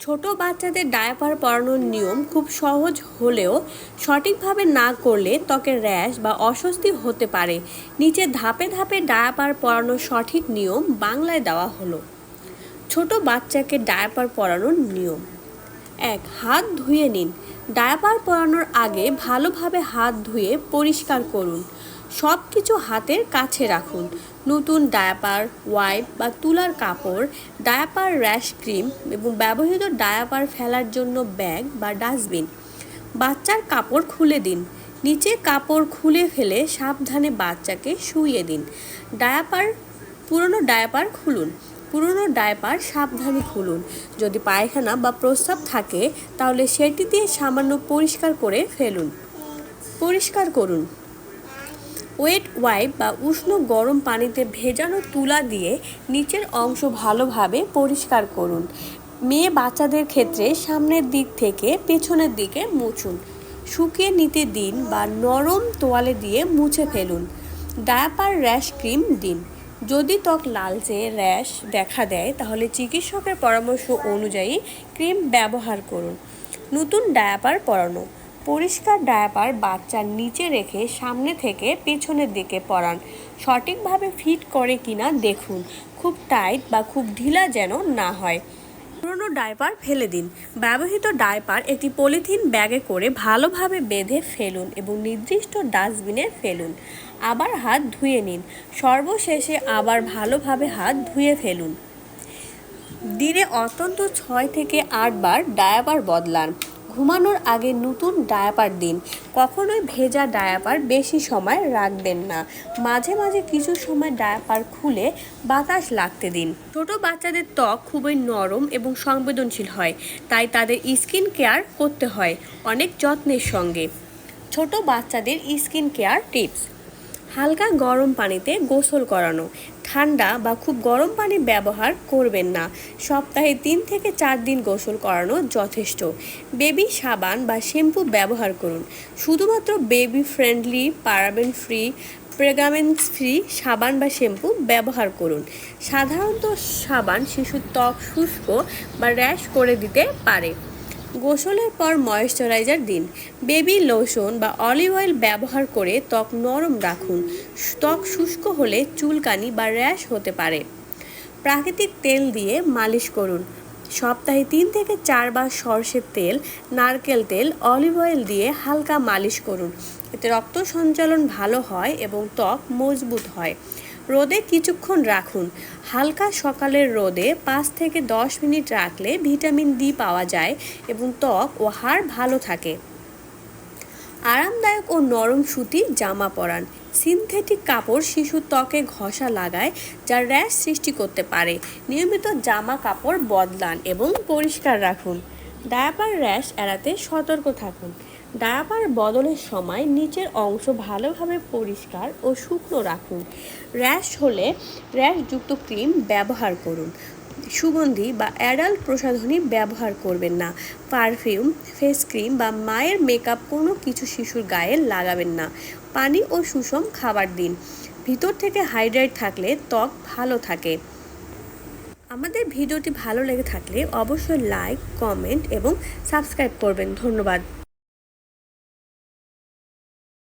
ছোট বাচ্চাদের ডায়াপার পরানোর নিয়ম খুব সহজ হলেও সঠিকভাবে না করলে ত্বকের র্যাশ বা অস্বস্তি হতে পারে। নিচে ধাপে ধাপে ডায়াপার পরানোর সঠিক নিয়ম বাংলায় দেওয়া হলো। ছোট বাচ্চাকে ডায়াপার পরানোর নিয়ম। এক, হাত ধুয়ে নিন। ডায়াপার পরানোর আগে ভালোভাবে হাত ধুয়ে পরিষ্কার করুন। সব কিছু হাতের কাছে রাখুন। নতুন ডায়াপার, ওয়াইপ বা তুলার কাপড়, ডায়াপার র্যাশ ক্রিম এবং ব্যবহৃত ডায়াপার ফেলার জন্য ব্যাগ বা ডাস্টবিন। বাচ্চার কাপড় খুলে দিন। নিচে কাপড় খুলে ফেলে সাবধানে বাচ্চাকে শুইয়ে দিন। ডায়াপার, পুরনো ডায়াপার খুলুন। পুরনো ডায়াপার সাবধানে খুলুন। যদি পায়খানা বা প্রস্রাব থাকে, তাহলে সেটি দিয়ে সামান্য পরিষ্কার করে ফেলুন। পরিষ্কার করুন। ওয়েট ওয়াইপ বা উষ্ণ গরম পানিতে ভেজানো তুলা দিয়ে নিচের অংশ ভালোভাবে পরিষ্কার করুন। মেয়ে বাচ্চাদের ক্ষেত্রে সামনের দিক থেকে পেছনের দিকে মুছুন। শুকিয়ে নিতে দিন বা নরম তোয়ালে দিয়ে মুছে ফেলুন। ডায়াপার র্যাশ ক্রিম দিন। যদি ত্বক লালচে, র্যাশ দেখা দেয়, তাহলে চিকিৎসকের পরামর্শ অনুযায়ী ক্রিম ব্যবহার করুন। নতুন ডায়াপার পরানো। পরিষ্কার ডায়াপার বাচ্চার নিচে রেখে সামনে থেকে পেছনের দিকে পরান। সঠিকভাবে ফিট করে কিনা দেখুন। খুব টাইট বা খুব ঢিলা যেন না হয়। পুরনো ডায়পার ফেলে দিন। ব্যবহৃত ডায়পার একটি পলিথিন ব্যাগে করে ভালোভাবে বেঁধে ফেলুন এবং নির্দিষ্ট ডাস্টবিনে ফেলুন। আবার হাত ধুয়ে নিন। সর্বশেষে আবার ভালোভাবে হাত ধুয়ে ফেলুন। দিনে অত্যন্ত ছয় থেকে আটবার ডায়াপার বদলান। ঘুমানোর আগে নতুন ডায়াপার দিন। কখনোই ভেজা ডায়াপার বেশি সময় রাখবেন না। মাঝে মাঝে কিছু সময় ডায়াপার খুলে বাতাস লাগতে দিন। ছোট বাচ্চাদের ত্বক খুবই নরম এবং সংবেদনশীল হয়, তাই তাদের স্কিন কেয়ার করতে হয় অনেক যত্নের সঙ্গে। ছোট বাচ্চাদের স্কিন কেয়ার টিপস। হালকা গরম পানিতে গোসল করানো। ঠান্ডা বা খুব গরম পানি ব্যবহার করবেন না। সপ্তাহে তিন থেকে চার দিন গোসল করানো যথেষ্ট। বেবি সাবান বা শ্যাম্পু ব্যবহার করুন। শুধুমাত্র baby friendly, paraben free প্রেগামেন্স free সাবান বা শ্যাম্পু ব্যবহার করুন। সাধারণত সাবান শিশুর ত্বক শুষ্ক বা র্যাশ করে দিতে পারে। গোসলের পর ময়েশ্চারাইজার দিন। বেবি লোশন বা অলিভ অয়েল ব্যবহার করে ত্বক নরম রাখুন। ত্বক শুষ্ক হলে চুলকানি বা র্যাশ হতে পারে। প্রাকৃতিক তেল দিয়ে মালিশ করুন। সপ্তাহে তিন থেকে চারবার সর্ষের তেল, নারকেল তেল, অলিভ অয়েল দিয়ে হালকা মালিশ করুন। এতে রক্ত সঞ্চালন ভালো হয় এবং ত্বক মজবুত হয়। রোদে কিছুক্ষণ রাখুন। হালকা সকালের রোদে পাঁচ থেকে দশ মিনিট রাখলে ভিটামিন ডি পাওয়া যায় এবং ত্বক ও হাড় ভালো থাকে। আরামদায়ক ও নরম সুতি, জামা পরান। সিনথেটিক কাপড় শিশুর ত্বকে ঘষা লাগায়, যা র্যাশ সৃষ্টি করতে পারে। নিয়মিত জামা কাপড় বদলান এবং পরিষ্কার রাখুন। ডায়াপার র্যাশ এড়াতে সতর্ক থাকুন। ডায়াপার বদলের সময় নিচের অংশ ভালোভাবে পরিষ্কার ও শুকনো রাখুন। র্যাশ হলে র্যাশযুক্ত ক্রিম ব্যবহার করুন। সুগন্ধি বা অ্যাডাল্ট প্রসাধনী ব্যবহার করবেন না। পারফিউম, ফেস ক্রিম বা মায়ের মেকআপ কোনো কিছু শিশুর গায়ে লাগাবেন না। পানি ও সুষম খাবার দিন। ভিতর থেকে হাইড্রেট থাকলে ত্বক ভালো থাকে। আমাদের ভিডিওটি ভালো লেগে থাকলে অবশ্যই লাইক, কমেন্ট এবং সাবস্ক্রাইব করবেন। ধন্যবাদ।